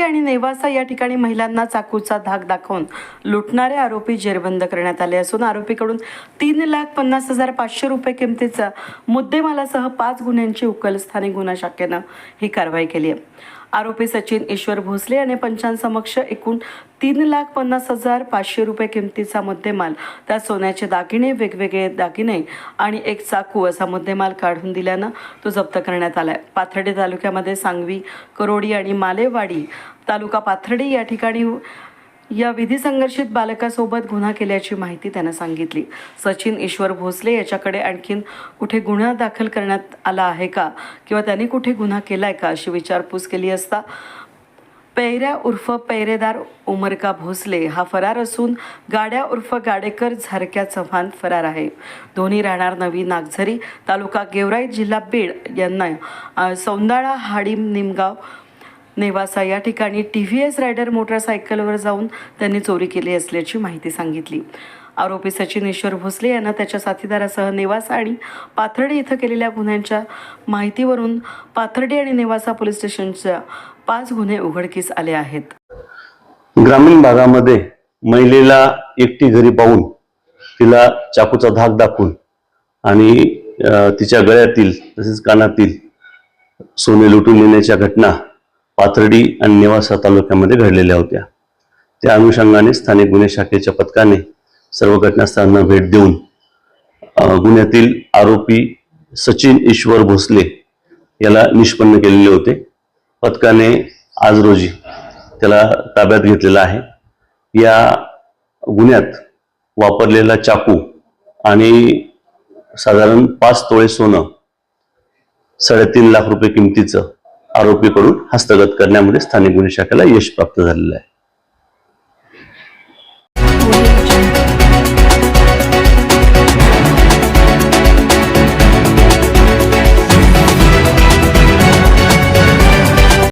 आणि नेवासा या ठिकाणी महिलांना चाकूचा धाक दाखवून लुटणारे आरोपी जेरबंद करण्यात आले असून आरोपीकडून तीन लाख पन्नास हजार पाचशे रुपये किमतीचा मुद्देमालासह पाच गुन्ह्यांची उकल स्थानिक गुन्हा शाखेनं ही कारवाई केली आहे. आरोपी सचिन ईश्वर भोसले याने पंचांसमक्ष एकूण तीन लाख पन्नास हजार पाचशे रुपये किमतीचा मुद्देमाल. त्यात सोन्याचे दागिने वेगवेगळे दागिने आणि एक चाकू असा मुद्देमाल काढून दिल्यानं तो जप्त करण्यात आला आहे पाथर्डी तालुक्यामध्ये सांगवी करोडी आणि मालेवाडी तालुका पाथर्डी या ठिकाणी या विधी संघर्षित बालकासोबत गुन्हा केल्याची माहिती त्यानं सांगितली. सचिन ईश्वर भोसले याच्याकडे आणखीन कुठे गुन्हा दाखल करण्यात आला आहे का? किंवा त्यांनी कुठे गुन्हा केलाय का? अशी विचारपूस केली असता पैऱ्या उर्फ पैरेदार उमरका भोसले हा फरार असून गाड्या उर्फ गाडेकर झारक्या चव्हाण फरार आहे. दोन्ही राहणार नवी नागझरी तालुका गेवराई जिल्हा बीड यांना सौंदाळा हाडीम निमगाव नेवासा या ठिकाणी टी व्ही एस रायडर मोटरसायकलवर जाऊन त्यांनी चोरी केली असल्याची माहिती सांगितली. आरोपी सचिन ईश्वर भोसले यांना त्याच्या साथीदारासह नेवासा आणि पाथर्डी इथं केलेल्या गुन्ह्यांच्या माहितीवरून पाथर्डी आणि नेवासा पोलीस स्टेशनच्या पाच गुन्हे उघडकीस आले आहेत. ग्रामीण भागामध्ये महिलेला एकटी घरी पाहून तिला चाकूचा धाक दाखवून आणि तिच्या गळ्यातील तसेच कानातील सोने लुटून नेण्याच्या घटना पाथर्डी आणि नेवासा तालुक्यामध्ये घडलेल्या होत्या. त्या अनुषंगाने स्थानिक गुन्हे शाखेच्या पथकाने सर्व घटनास्थळांना भेट देऊन गुन्ह्यातील आरोपी सचिन ईश्वर भोसले याला निष्पन्न केलेले होते. पथकाने आज रोजी त्याला ताब्यात घेतलेला आहे. या गुन्ह्यात वापरलेला चाकू आणि साधारण पाच तोळे सोनं साडेतीन लाख रुपये किमतीचं आरोपीकडून हस्तगत करण्यामध्ये स्थानिक गुन्हे शाखेला यश प्राप्त झालेलं आहे.